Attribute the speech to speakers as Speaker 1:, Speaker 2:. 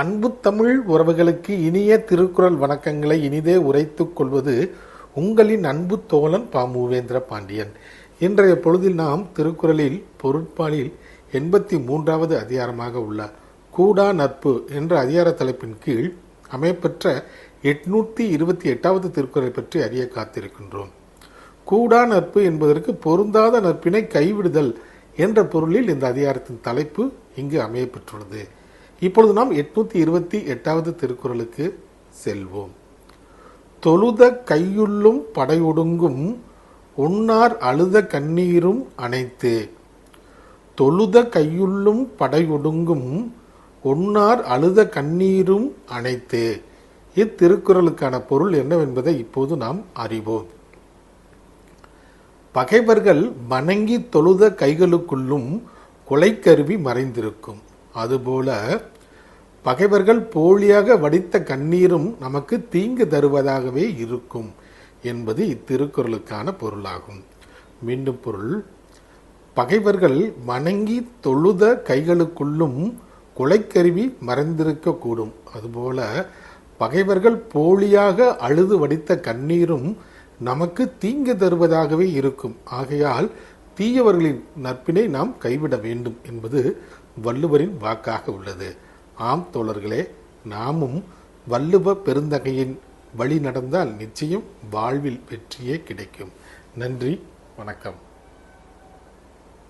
Speaker 1: அன்பு தமிழ் உறவுகளுக்கு இனிய திருக்குறள் வணக்கங்களை இனிதே உரைத்துக் கொள்வது உங்களின் அன்பு தோழன் பா. மூவேந்திர பாண்டியன். இன்றைய பொழுதில் நாம் திருக்குறளில் பொருட்பாலில் எண்பத்தி மூன்றாவது அதிகாரமாக உள்ள கூடா நட்பு என்ற அதிகார தலைப்பின் கீழ் அமையப்பெற்ற எட்நூத்தி இருபத்தி எட்டாவது திருக்குறளை பற்றி அறிய காத்திருக்கின்றோம். கூடா நட்பு என்பதற்கு பொருந்தாத நட்பினை கைவிடுதல் என்ற பொருளில் இந்த அதிகாரத்தின் தலைப்பு இங்கு அமையப்பெற்றுள்ளது. இப்பொழுது நாம் எட்நூத்தி இருபத்தி எட்டாவது திருக்குறளுக்கு செல்வோம். தொழுத கையுள்ளும் படையொடுங்கும் உன்னார் அழுத கண்ணீரும் அனைத்து தொழுத கையுள்ளும் படையொடுங்கும் உன்னார் அழுத கண்ணீரும் அனைத்து இத்திருக்குறளுக்கான பொருள் என்னவென்பதை இப்போது நாம் அறிவோம். பகைவர்கள் வணங்கி தொழுத கைகளுக்குள்ளும் கொலைக்கருவி மறைந்திருக்கும். அதுபோல பகைவர்கள் போலியாக வடித்த கண்ணீரும் நமக்கு தீங்கு தருவதாகவே இருக்கும் என்பது இத்திருக்குறளுக்கான பொருளாகும். மீண்டும் பொருள். பகைவர்கள் வணங்கி தொழுத கைகளுக்குள்ளும் கொலைக்கருவி மறைந்திருக்க கூடும் அதுபோல பகைவர்கள் போலியாக அழுது வடித்த கண்ணீரும் நமக்கு தீங்கு தருவதாகவே இருக்கும். ஆகையால் தீயவர்களின் நட்பினை நாம் கைவிட வேண்டும் என்பது வள்ளுவரின் வாக்காக உள்ளது. ஆம் தோழர்களே நாமும் வள்ளுவ பெருந்தகையின் வழி நடந்தால் நிச்சயம் வாழ்வில் வெற்றியே கிடைக்கும். நன்றி வணக்கம்.